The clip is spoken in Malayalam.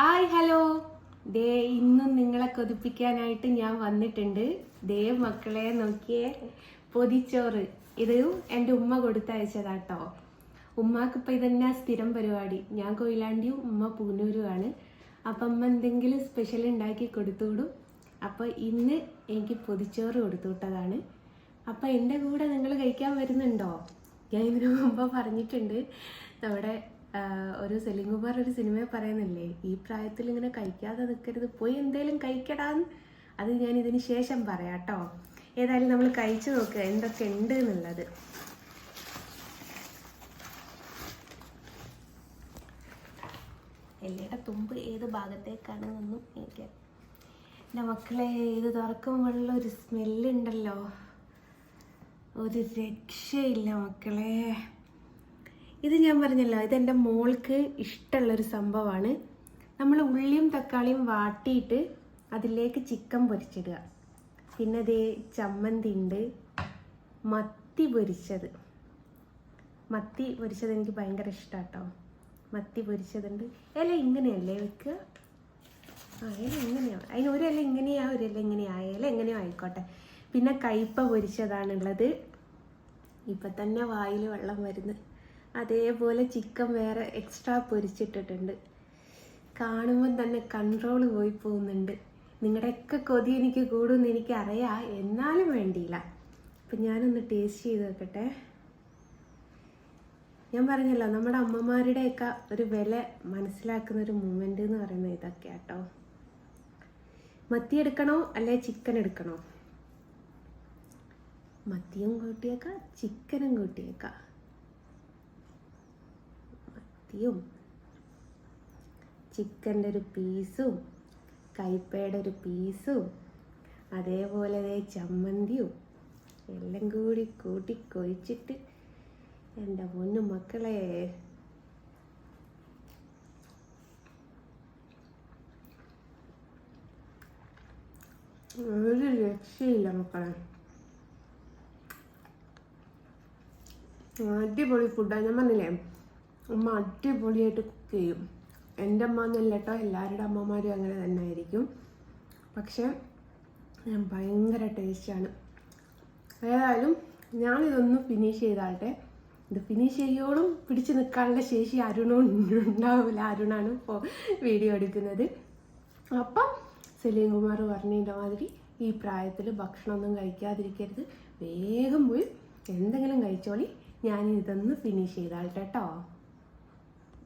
Hi hello. ദേ ഇന്നും നിങ്ങളെ കൊതിപ്പിക്കാനായിട്ട് ഞാൻ വന്നിട്ടുണ്ട്. ദേ മക്കളെ നോക്കിയേ. പൊതിച്ചോറ്. ഇത് എന്റെ ഉമ്മ കൊടുത്തയച്ചതാട്ടോ. ഉമ്മാക്ക് ഇപ്പം ഇതന്നെ സ്ഥിരം പരിപാടി? ഞാൻ കൊയിലാണ്ടിയും ഉമ്മ പൂനൂരുമാണ് അപ്പം അമ്മ എന്തെങ്കിലും സ്പെഷ്യൽ ഉണ്ടാക്കി കൊടുത്തുവിടും. അപ്പോൾ ഇന്ന് എനിക്ക് പൊതിച്ചോറ് കൊടുത്തു വിട്ടതാണ് അപ്പം എന്റെ കൂടെ നിങ്ങൾ കഴിക്കാൻ വരുന്നുണ്ടോ? ഞാൻ ഇതിനു മുമ്പ് പറഞ്ഞിട്ടുണ്ട്. നമ്മുടെ ഒരു സെലിംകുമാർ ഒരു സിനിമയിൽ പറയുന്നില്ലേ? ഈ പ്രായത്തിൽ ഇങ്ങനെ കഴിക്കാതെ നിൽക്കരുത് പോയി എന്തേലും കഴിക്കടാന്ന്. അത് ഞാൻ ഇതിന് ശേഷം പറയാം കേട്ടോ. ഏതായാലും നമ്മൾ കഴിച്ചു നോക്കുക എന്തൊക്കെ ഉണ്ട് എന്നുള്ളത്. എല്ലയുടെ തുമ്പ് ഏത് ഭാഗത്തേക്കാണെന്നൊന്നും എനിക്ക് എന്റെ മക്കളെ ഇത് തുറക്കുമ്പോഴുള്ള ഒരു സ്മെല്ലുണ്ടല്ലോ ഒരു രക്ഷയില്ല മക്കളെ. ഇത് ഞാൻ പറഞ്ഞല്ലോ ഇത് എന്റെ മോൾക്ക് ഇഷ്ടമുള്ളൊരു സംഭവമാണ്. നമ്മൾ ഉള്ളിയും തക്കാളിയും വാട്ടിയിട്ട് അതിലേക്ക് ചിക്കൻ പൊരിച്ചിടുക. പിന്നെ ദേ ചമ്മന്തി ഉണ്ട് മത്തി പൊരിച്ചത്. മത്തി പൊരിച്ചത് എനിക്ക് ഭയങ്കര ഇഷ്ടാട്ടോ മത്തി പൊരിച്ചതുണ്ട്. ഇല ഇങ്ങനെയല്ലേ വെക്കുക? ആ ഇല ഇങ്ങനെയാണ് അതിന് ഒരു ഇല ഇങ്ങനെയാ ഒരു ഇല ഇങ്ങനെയാ. ഇല എങ്ങനെയോ ആയിക്കോട്ടെ. പിന്നെ കയ്പ പൊരിച്ചതാണുള്ളത്. ഇപ്പം തന്നെ വായിൽ വെള്ളം വരുന്നു. അതേപോലെ ചിക്കൻ വേറെ എക്സ്ട്രാ പൊരിച്ചിട്ടിട്ടുണ്ട്. കാണുമ്പോൾ തന്നെ കൺട്രോൾ പോയി പോകുന്നുണ്ട്. നിങ്ങളുടെയൊക്കെ കൊതി എനിക്ക് കൂടുമെന്ന് എനിക്ക് അറിയാം എന്നാലും വേണ്ടിയില്ല. അപ്പം ഞാനൊന്ന് ടേസ്റ്റ് ചെയ്ത് നോക്കട്ടെ. ഞാൻ പറഞ്ഞല്ലോ നമ്മുടെ അമ്മമാരുടെയൊക്കെ ഒരു വില മനസ്സിലാക്കുന്ന ഒരു മൂമെന്റ് എന്ന് പറയുന്നത് ഇതൊക്കെ കേട്ടോ മത്തി എടുക്കണോ അല്ലെ ചിക്കൻ എടുക്കണോ? മത്തിയും കൂട്ടിയേക്കാം ചിക്കനും കൂട്ടിയേക്കാം. മത്തിയും ചിക്കന്റെ ഒരു പീസും കൈപ്പയുടെ ഒരു പീസും അതേപോലെ ചമ്മന്തിയും എല്ലാം കൂടി കൂട്ടി കൊഴിച്ചിട്ട് എന്റെ പൊന്നു മക്കളെ. ഒരു രക്ഷയില്ല മക്കളെ. അടിപൊളി ഫുഡാണ് ഞാൻ പറഞ്ഞില്ലേ ഉമ്മ അടിപൊളിയായിട്ട് കുക്ക് ചെയ്യും. എന്റെ അമ്മ എന്നല്ല കേട്ടോ എല്ലാവരുടെ അമ്മമാരും അങ്ങനെ തന്നെ ആയിരിക്കും. പക്ഷെ ഞാൻ ഭയങ്കര ടേസ്റ്റാണ് ഏതായാലും ഞാനിതൊന്ന് ഫിനിഷ് ചെയ്താട്ടെ. ഇത് ഫിനിഷ് ചെയ്യോളും പിടിച്ച് നിൽക്കാനുള്ള ശേഷി അരുണും ഉണ്ടാവില്ല. അരുണാണ് ഇപ്പോൾ വീഡിയോ എടുക്കുന്നത്. അപ്പം സലീം കുമാർ പറഞ്ഞതിന്റെ മാതിരി ഈ പ്രായത്തിൽ ഭക്ഷണമൊന്നും കഴിക്കാതിരിക്കരുത്. വേഗം പോയി എന്തെങ്കിലും കഴിച്ചോളി. ഞാൻ ഇതൊന്ന് ഫിനിഷ് ചെയ്താട്ടെ കേട്ടോ